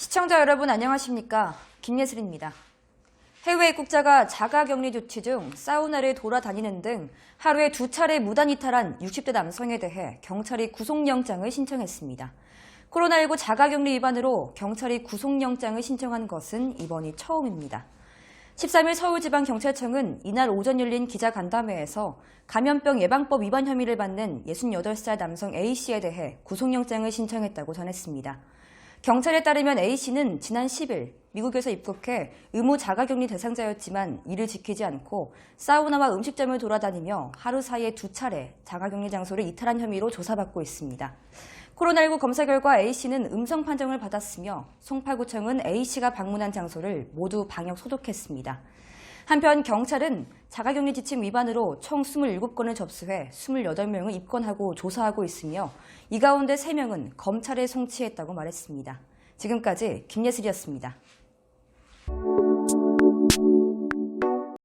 시청자 여러분 안녕하십니까? 김예슬입니다. 해외 입국자가 자가격리 조치 중 사우나를 돌아다니는 등 하루에 두 차례 무단 이탈한 60대 남성에 대해 경찰이 구속영장을 신청했습니다. 코로나19 자가격리 위반으로 경찰이 구속영장을 신청한 것은 이번이 처음입니다. 13일 서울지방경찰청은 이날 오전 열린 기자간담회에서 감염병 예방법 위반 혐의를 받는 68살 남성 A씨에 대해 구속영장을 신청했다고 전했습니다. 경찰에 따르면 A씨는 지난 10일 미국에서 입국해 의무 자가격리 대상자였지만 이를 지키지 않고 사우나와 음식점을 돌아다니며 하루 사이에 두 차례 자가격리 장소를 이탈한 혐의로 조사받고 있습니다. 코로나19 검사 결과 A씨는 음성 판정을 받았으며 송파구청은 A씨가 방문한 장소를 모두 방역 소독했습니다. 한편 경찰은 자가격리 지침 위반으로 총 27건을 접수해 28명을 입건하고 조사하고 있으며 이 가운데 3명은 검찰에 송치했다고 말했습니다. 지금까지 김예슬이었습니다.